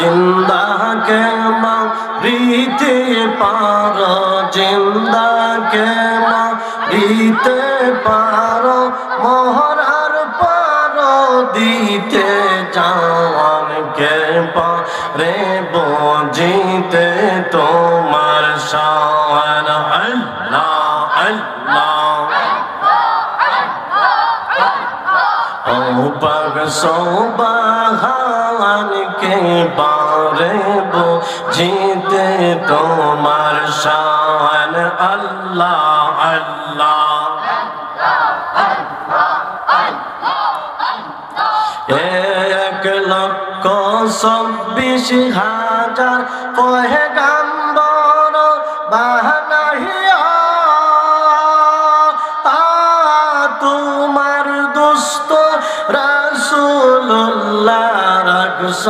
জিন্দা কে মারিতে পারো জিন্দা কে মারিতে পারো মোহরার পারো দিতে জান কে পারে বুঝিতে তোমার শান আল্লাহ আল্লাহ ও পগ সোবাহান কে বারে বো জিতে তোমার শান আল্লাহ আল্লাহ। এক লক্ষ চব্বিশ হাজার কহে গাম্বর রাখছ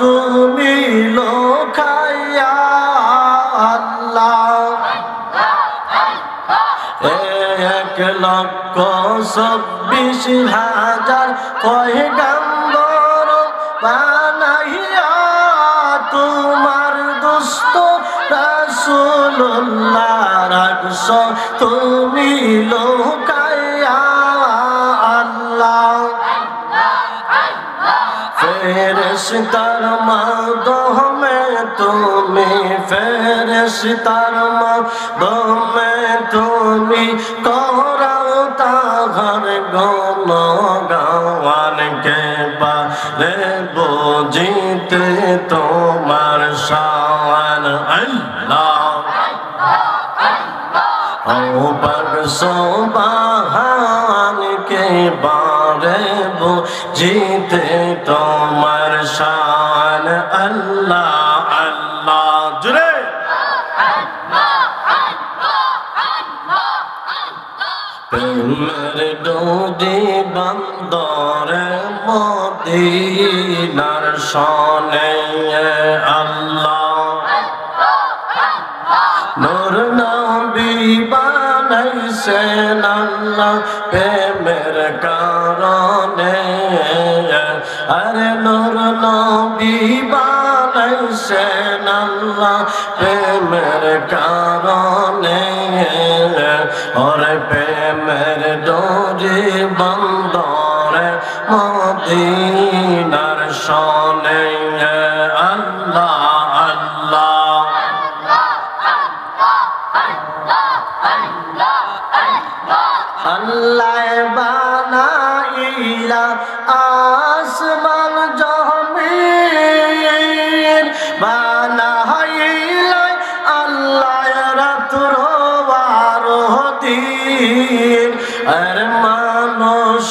তুমি লোখাইয়া আল্লাহ। এক লক্ষ চব্বিশ হাজার কয় গাম্বর বানাইয়া তোমার দুস্থ রাসুল্লাহ রাখছ তুমি লোকাইয়া ফেরেশতার মাধ্যমে তুমি ফেরেশতার মাধ্যমে তুমি করাও তাহার গণ গাওয়ান কে পারে বুঝিতে তোমার শান আল্লাহ পগ সোবাহান কে বারে বুঝিতে তোমার শান আল্লাহ আল্লাহ। জুড়ে প্রেমের ডোরে বন্দরে মদিনার সনে বানাইছেন আল্লাহ প্রেমের কারণে। আরে নূর নবী বানাইছেন আল্লাহ প্রেমের কারণে। ওরে প্রেমের ডোরে বন্দরে মদিনার সনে আসমান জমিন বানাইলা আল্লাহ রাত্র আর দিন। আর মানুষ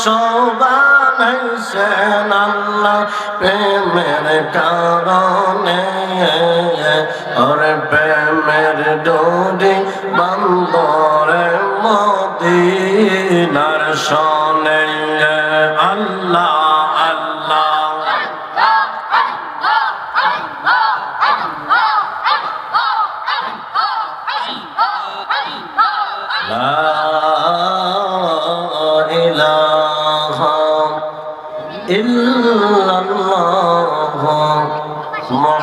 আল্লাহ প্রেমের কারণে। আর প্রেমের ডোরি বন্দরে সনে